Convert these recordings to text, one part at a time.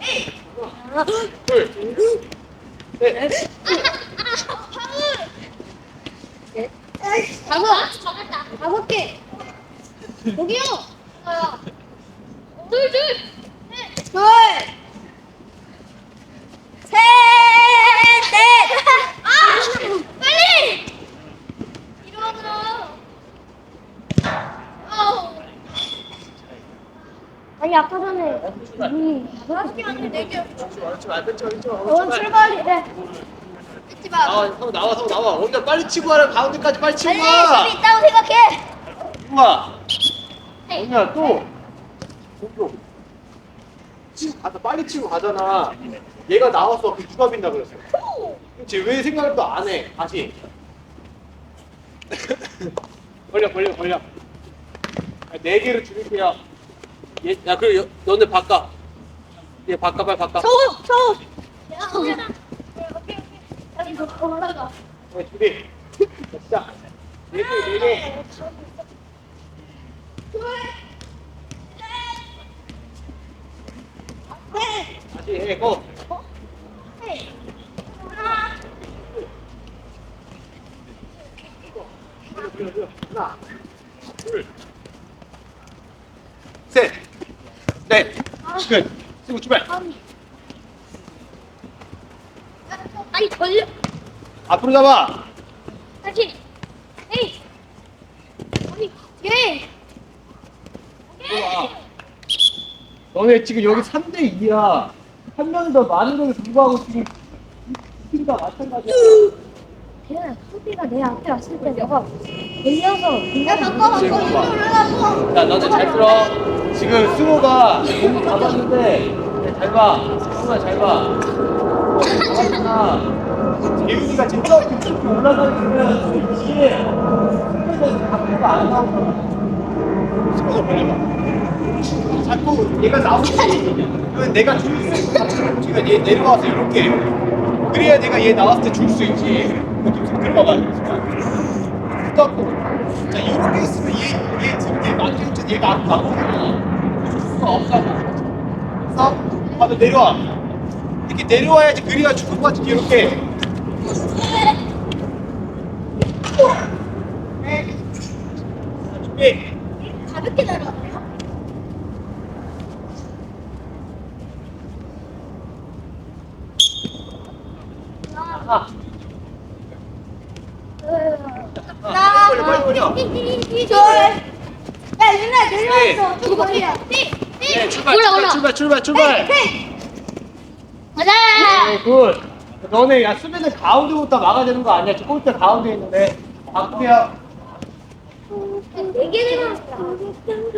둘, 셋. 다섯. 개. 여기요. 둘, 둘. 셋. 둘, 셋, 넷. 아! 빨리! 이러더라. 아우. 아니 아까 전에 출발. 다섯 개네 개. 출발이래. 마. 나와, 형 나와, 형 나와. 언제 빨리 치고 와라. 가운데까지 빨리 치고 빨리 와. 수비 있다고 생각해. 우와. 언니야 또. 또. 치고 가다 빨리 치고 가잖아. 얘가 나왔어. 그 누가 빈다 그랬어. 그렇지 왜 생각을 또 안 해? 다시. 걸려 걸려 걸려. 아, 네 개를 줄일게요. 얘, 야 그리고 여- 너네 바꿔. 얘 바꿔 빨리 바꿔. 서우, 서우. 야, 오케이, 오케이. 여기 더 올라가. 네, 준비. 자, 시작. 네 개, 네 개. 다시 해, 고. 하나, 둘, 셋, 넷, 끝. 쓰고 출발. 아니, 걸려. 앞으로 잡아. 다시. 에이. 아니, 예. 들어와. 너네 지금 여기 3대 2야. 한 명이 더 많은 걸 불구하고 지금 팀과 마찬가지야. 걔는 수비가 내 앞에 왔을 때 내가 야, 바꿔, 바꿔. 지금. 올라가고. 자, 너네 잘 들어. 지금 승호가 공을 잡았는데, 잘 봐. 승호가 잘 봐. 잡았구나. 재윤이가 지금 이렇게 쭉 올라가면 뒤에 승호가 각도가 안. 승호가 벌려봐. 자꾸 얘가 나오지. 그러면 내가 줄 수 있어. 지금 얘 내려와서 이렇게. 그래야 내가 얘 나왔을 때 줄 수 있지. 이렇게 들어가 봐. 붙었고. 자, 이렇게 있으면 얘, 얘 지금 얘 만들지 얘가 안. 줄 수가 없다고. 그래서 봐도 내려와. 이렇게 내려와야지 그래야 주는 거지 이렇게. 준비. 가볍게 내려왔네요. 하나. 하나, 빨리 빨리 걸려. 둘. 야 윤아 번이야. 네, 출발, 출발. 출발, 출발. 가자. 네, 굿. 너네 야 수비는 가운데부터 막아야 되는 거 아니야? 저 골대 가운데 있는데. 되면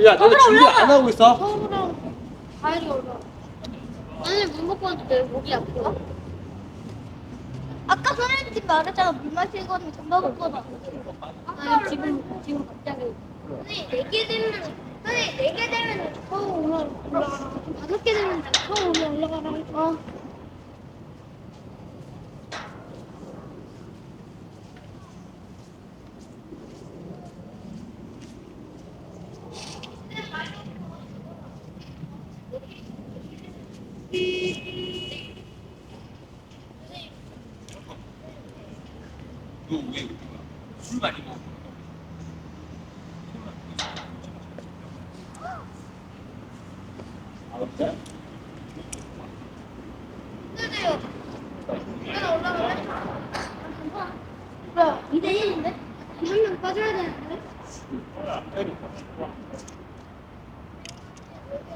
야, 너네 준비 안 하고 있어? 서울랑 가야지 올라. 아니 물 먹고 내 목이 아프다. 아까 선생님 말했잖아 물 마시는 거는 금방 먹거든. 아니 지금 지금 갑자기. 선생님 네개 되면 선생님 네개 되면 서울 오면 올라가라. 다섯 개 되면 오면 올라가라. 어. 술 많이 먹어. 아, 진짜? 뜨세요. 내가 올라갈래? 뭐야? 2대 1인데? 한명 빠져야 되는데?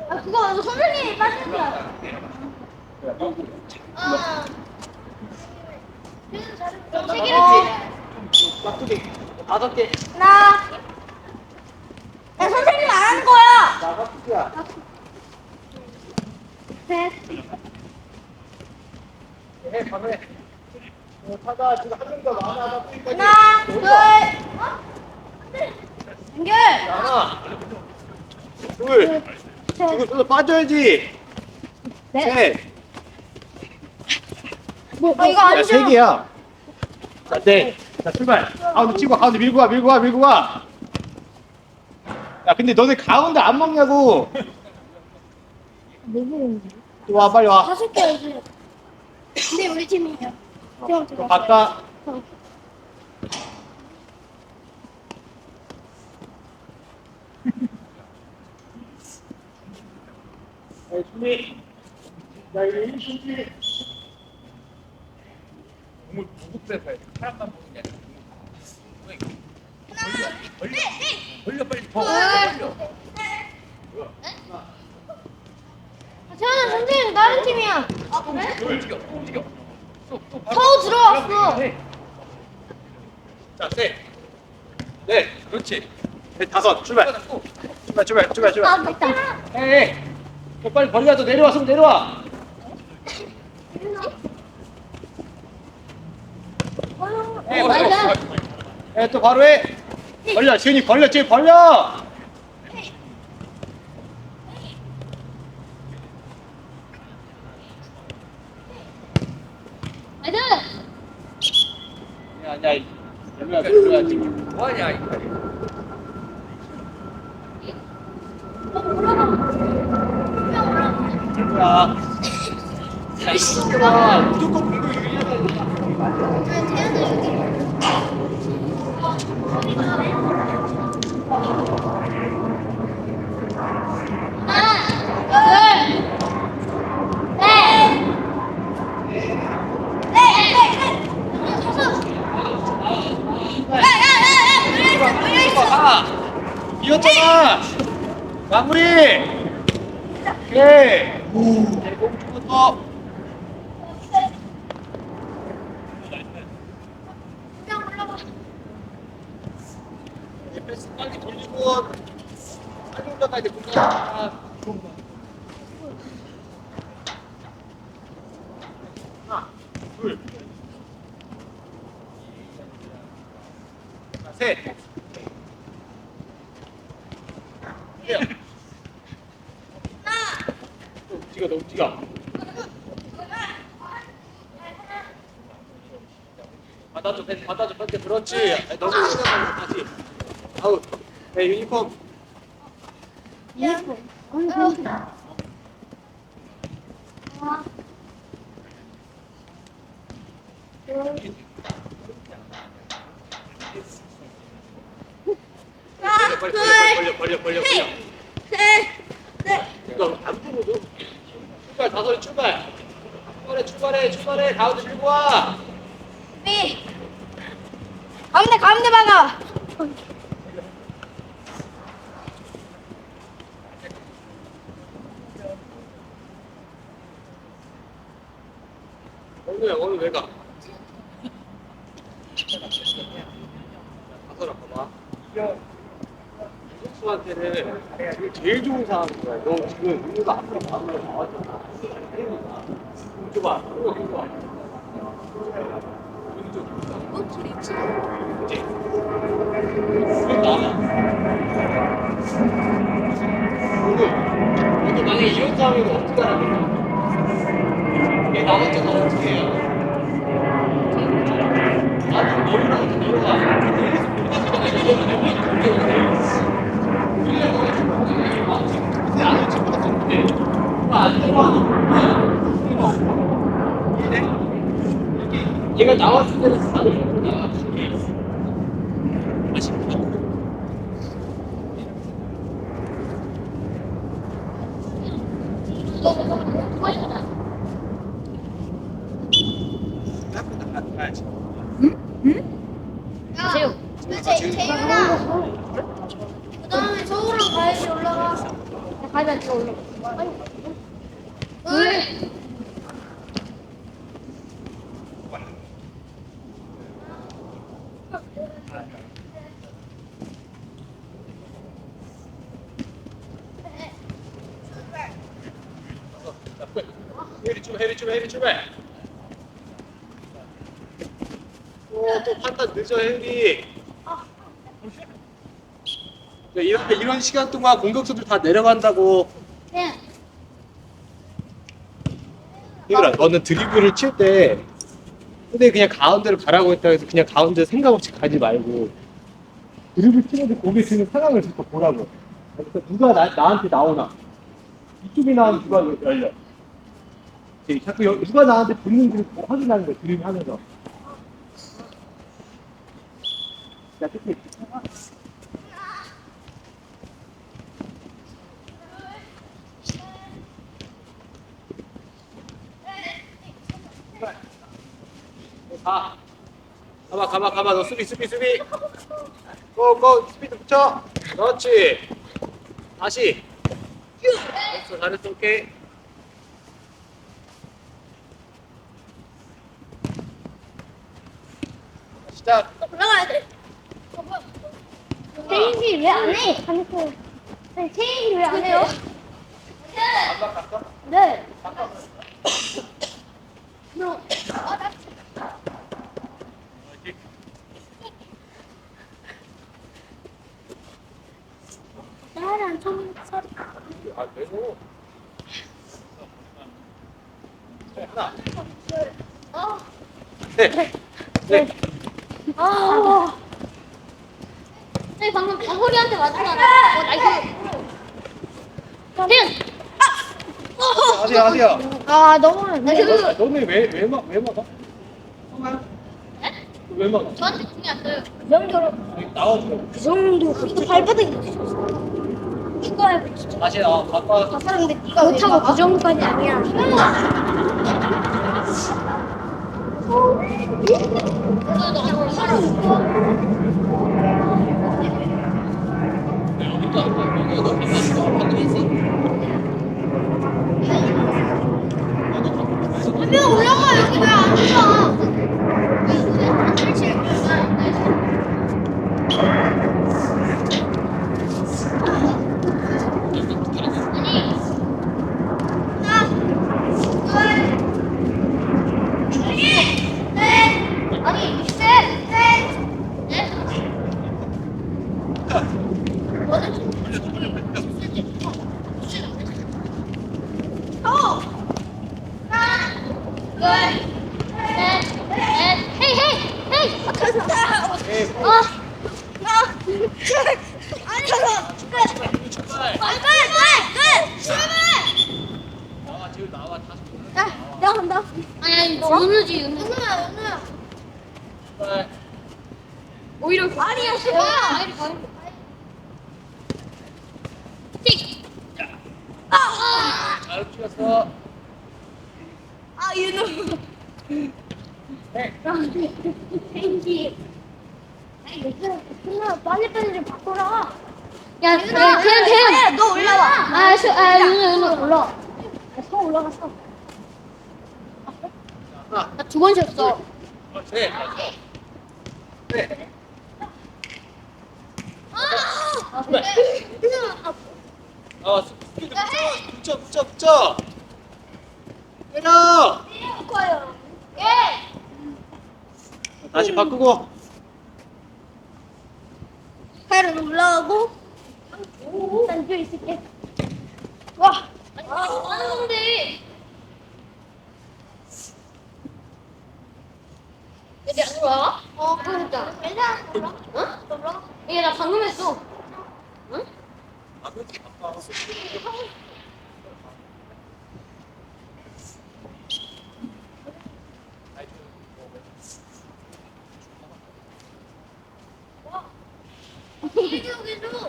아 그거 선생님이 빠지는 거야. 아. 그래도 잘했어. 세 개를 어. 치 깍두기 다섯 개. 하나. 야 선생님 안 하는 거야. 나 깍두기야. 셋. 해, 바로 해. 타다 지금 한 명더 많아. 하나, 둘, 연결. 하나, 둘, 지금 또 빠져야지. 네. 셋. 아, 이거 야, 아니죠? 세 개야. 자, 네. 자, 출발. 가운데 치고, 가운데 밀고 와, 밀고 와, 밀고 와. 야, 근데 너네 가운데 안 먹냐고. 네. 또 와, 빨리 와. 다섯 개 이제. 근데 우리 팀이에요. 형, 바꿔. 네, 준비. 자, 이제 1 준비. 공을 구급해서 해. 사람만 보는 게 아니라 걸려 걸려 빨리 더 걸려 태연아, 선생님 다른 팀이야. 아, 그래? 또 움직여 또 움직여 또, 또 바로 서우 들어왔어. 해. 자, 셋. 넷. 그렇지 넷, 다섯. 출발. 또 출발, 출발, 출발, 아, 출발. 맞다. 에이. 너 빨리 벌려서 내려와, 손 내려와. 에이, 어, 벌려. 맞아. 에, 또 바로 해. 벌려, 지훈이 벌려, 지훈이 벌려. 아니야, 아니야. 뭐하냐 이 팔이 야. 야, 무조건 공격. 이었잖아. 마무리. 오케이. 공 죽었어. 네, 패스 빨리 돌리고 빨리 올라가야 돼. 공격. 하나, 둘, 자, 셋. 넷. 또 움직여, 너 움직여. 받아줘, 펜 받아줘, 펜 그렇지. 아니, 너무 생각하고 다시. 아웃. 네, 유니폼. 벌려, 벌려, 벌려, 벌려, 벌려, 벌려. 이거 안 보고도. 출발, 다솔이 출발. 출발해, 출발해. 가운데 들고 와. 가운데, 가운데 박아. 오늘 오늘 왜 가? 다솔아 봐봐. 수한테는 지금 제일 좋은 상황인 거야. 너 지금 우리가 앞으로 가면 나왔잖아. 이거 이거. 왼쪽. 그치? 그럼 나와. 오늘 오늘 만약에 이런 상황이면 어떻게 하라고? 얘 나왔잖아 어떻게 해요? 나도 너희랑 같이 내려가. 근데 안 오지 못했는데. 안 들어와. 얘가 나왔을 때는 나도 모르냐. 아쉽다. 가야지. 재우. 재우랑. 그 다음에 서우랑 가야지 올라가. 가면 더 올라. 둘. 해리 출발, 해리 해리 출발. 또, 또 판단 늦어, 혜리. 이런, 이런 시간 동안 공격수들 다 내려간다고. 그냥 혜율아, 너는 드리블을 칠 때, 근데 그냥 가운데로 가라고 했다 해서 그냥 가운데 생각 없이 가지 말고, 드리블 치는데 공에 드는 상황을 자꾸 보라고. 그래서 누가 나, 나한테 나오나. 이쪽이 나오면 누가 열려. 이제 자꾸 여- 누가 나한테 붙는지를 뭐 확인하는 거야, 드리블 하면서. 야, 끝에. 가. 가봐, 가봐, 가봐. 너 수비, 수비, 수비. 고, 고, 스피드 붙여. 그렇지. 다시. 잘했어, 잘했어, 오케이. 시작. 올라가야 돼. 체인지 왜 안 해? 가면서. 네, 체인지 왜 안 해요? 안 바꿨어? 네. 나 랑좀 서로. 아, 되고. 네, 하나. 어. 네. 네. 아. 네 방금 방울이한테 맞았잖아. 어 나이스. 그냥. 하세요, 하세요. 아, 너무. 나이스. 너는 왜, 왜, 막, 왜 막아? 왜 막아? 저한테 공이 왔어요. 그 정도로. 나와주라고. 그 정도. 진짜 발바닥이. 이거 다시 나와, 가까. 가사는데 네가 못하고 그 정도까지 아니야. 한명 올라가 여기 왜 안 올라? 아니, 셋, 셋, 넷. 어. 하나, 둘, 셋, 넷. 헤이, 헤이, 헤이. 아, 가자. 네, 어. 아. 아니, 끝. 출발. 빨리, 빨리, 끝. 출발. 나와, 지금 나와. 다시 야, 내가 간다. 아니, 아니, 은우지, 은우. 은우야, 은우야. 출발. 오히려 아니야, 제발. 아니, 가는 거. 틱. 아, 잘 찍었 어. 아, 윤우. 네. 체인지. 아니, 얘들아, 그냥 빨리빨리 좀 바꿔라. 야, 그냥, 그냥, 그냥. 너 올라와. 아, 수, 아, 윤우, 윤우 올라. 야, 성 올라갔어. 하나, 나 두 번 쉬었어. 셋. 네. 아, 출발. 어, 스피드 붙여, 붙여, 붙여, 붙여. 때려. 예. 다시 바꾸고. 카이로 올라가고. 난 뒤에 있을게. 와. 아니, 뭐 하는 건데? 얘안 올라가? 어, 그러니까. 올라. 응? 얘나 방금 했어. 응?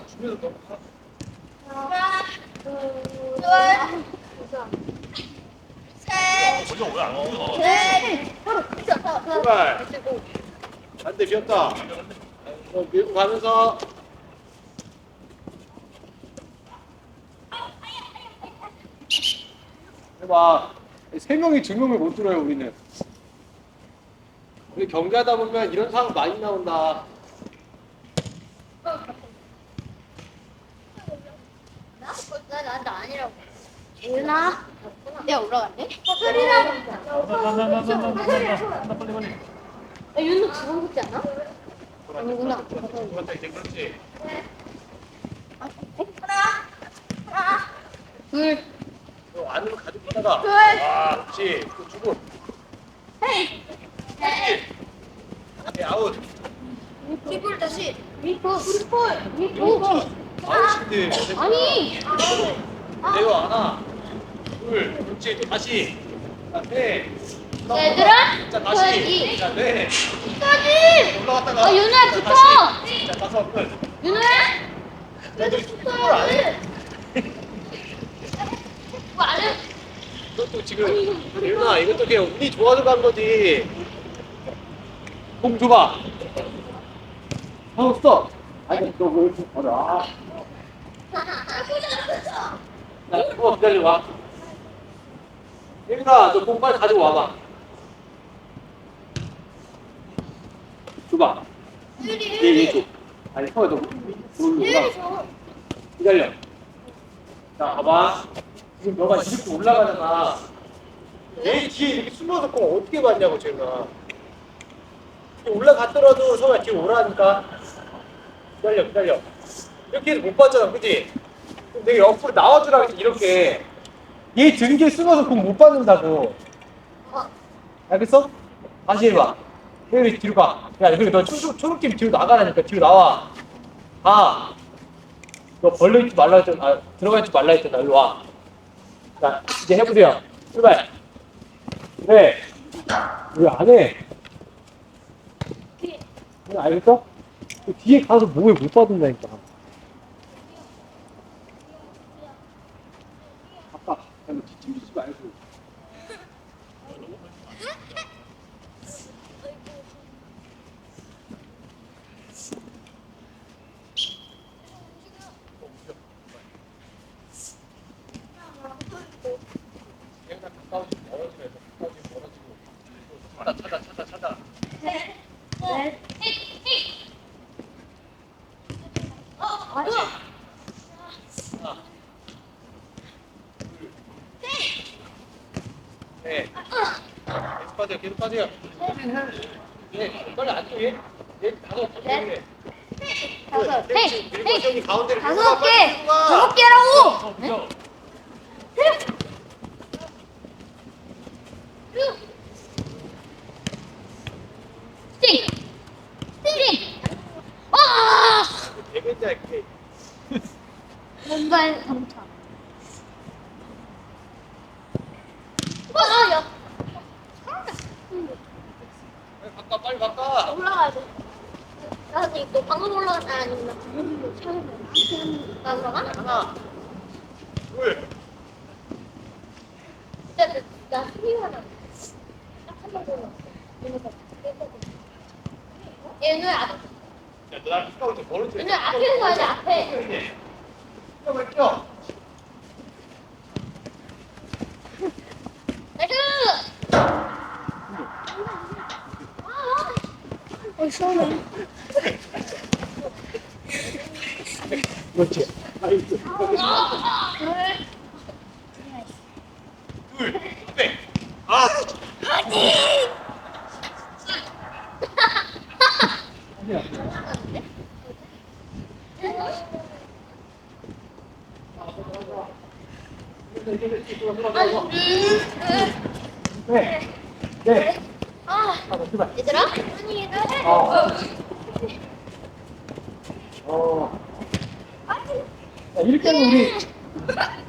주면서 너무 가. 하나, 둘, 셋. 반대 비었다. 어, 밀고 가면서. 해봐. 세 명이 두 명을 못 들어요, 우리는. 우리 경기하다 보면 이런 상황 많이 나온다. 나? 나 나한테 아니라고. 유나. 내가 올라갈래? 소리라고. 야, 윤도 두번 붙지 않아? 아니구나. 좋았다 이제 그렇지. 둘. 있다가. 둘. 아, 그렇지. 또 주고. 헤이. 네, 아웃. 리볼 다시. 리볼. 리볼. 리볼. 아웃인데. 아니. 내려 하나. 둘. 그렇지. 또 다시. 자, 네. 얘들아. 자, 다시. 여기. 자, 네. 끝까지. 올라갔다가. 아, 윤호야, 자, 붙어. 다시. 자, 다섯 끝. 윤호야. 안 해? 뭐 안 해? 이것도 지금 예윤아 이것도 그냥 운이 좋아서 간 거지. 공 줘봐. 하고 써 아니 너왜 이렇게 버려? 나 그거 기다려 봐. 예윤아 너공 빨리 가지고 와봐. 줘봐. 얘얘 줘. 아니 서야 너 기다려. 자 봐봐 지금 너가 이렇게 올라가잖아 얘 뒤에 이렇게 숨어서 공 어떻게 봤냐고 제가 올라갔더라도 성아 뒤에 오라니까 기다려 기다려 이렇게 해서 못 봤잖아 그지? 그럼 내가 옆으로 나와주라 그랬지 이렇게 얘 등기에 숨어서 공 못 받는다고 알겠어? 다시 해봐 여기 뒤로 가 야, 그리고 너 초록, 초록팀 뒤로 나가라니까 뒤로 나와 가. 너 벌려 있지 말라 했잖아. 아, 들어가 있지 말라 했잖아. 일로 와. 자, 이제 해보세요. 출발. 그래. 왜안 해? 알겠어? 그 뒤에 가서 몸에 못 받는다니까. 아빠, 그냥 뒤집지 말고. 얘가 가까워지 멀어지면서 가까워지 멀어지고. 찾아, 찾아, 찾아, 찾아. 하나. 네. 계속 빠져요, 계속 빠져요. 네, 빨리 앉아, 얘. 얘 다섯, 넷. 네. 다섯. 헤이. 그리고 헤이. 저기 가운데를 다섯 들고 가, 개. 빨리 들고 가. 다섯 개라고. 어, 무서워. 스팅. 스팅. 아! 대변자 이렇게. 뭔가에 감차. 아, 야. 빨리 바꿔, 빨리 바꿔. 올라가야 돼. 나 지금 또 방금 올라간 아, 아니구나. 나 올라가? 하나, 둘, 나, 나, 나 스피하다. 딱한번 올라. 얘는 앞, 야, 너 나랑 가까운데 멀어져. 얘는 앞에 가야 돼, 앞에. 껴, 껴. 나이스! 어, 시원해. 그렇지. 나이스. 둘. 둘, 네. 아, 아니야. 네, 네. 아, 아, 출발. 얘들아? 아니, 얘들아. 해. 어. 어. 야, 1등 우리.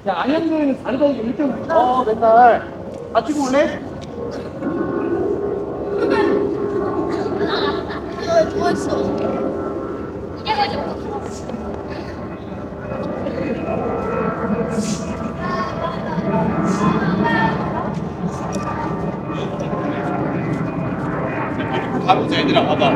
야, 안양도에는 다르다고 1등. 어, 맨날. 같이 볼래? 어, 좋았어. 이제 가지고. 가보자, 얘들아, 봐봐.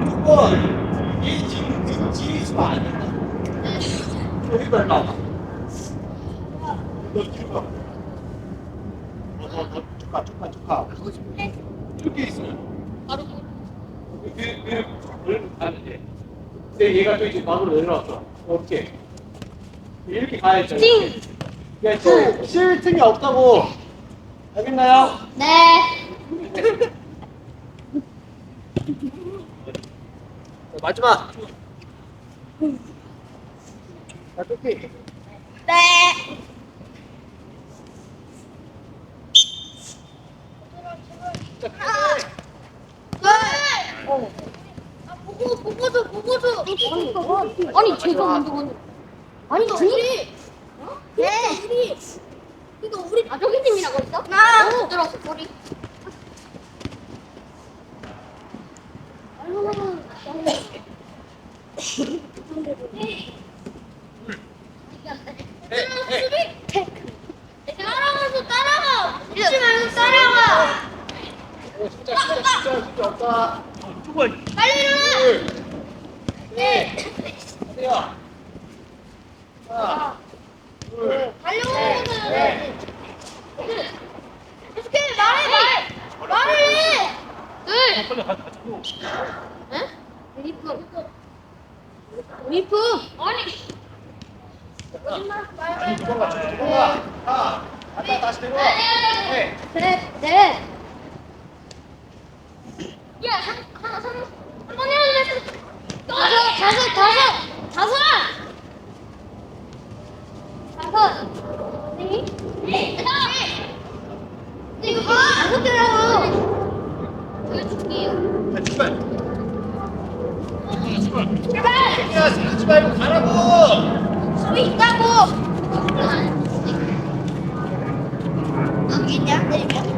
무조건 얘 지금 등지수가 안 된다. 여기 봐, 나와. 너 뒤로 가. 어, 너, 너, 쭉 가, 쭉 가. 이렇게 있으면 바로 그, 그, 그, 가는데. 근데 얘가 또 이제 막으로 내려왔어. 이렇게. 이렇게 가야 했잖아. 띵! 야, 쉴, 쉴 틈이 없다고. 알겠나요? 네. 자, 마지막. 자, 토끼. 네. 자, 그래. 네. 아, 보고 보고 줘 보고 줘. 아니 제가 먼저 먼저. 아니. 어? 네. 우리. 이거 우리 가족의 팀이라고 했어? 나. 못 들었어 우리. 네, 네. 따라가서 따라가. 웃지 말고 따라가. 오, 진짜, 진짜, 진짜, 진짜 없다. 빨리 일어나. 둘, 셋, 하세요. 하나, 둘, 달려오는 네. 계속해 말해 말 말을 해. 둘. 빨리 가 가지고 응? 미품. 미품. 아니. 아니, 두번 맞춰, 두번 가. 하나, 갔다 다시 내려와. 네. 셋, 넷. 야, 한, 한, 한, 한 번에 하는데. 다섯, 다섯, 다섯, 다섯. 다섯. 네? 네. 근데 이거 다섯 개라고. 보여줄게요. 자, 출발. 제발. 야, 쓰지 말고 가라고. 수비 있다고. 여기 있냐? 내리면.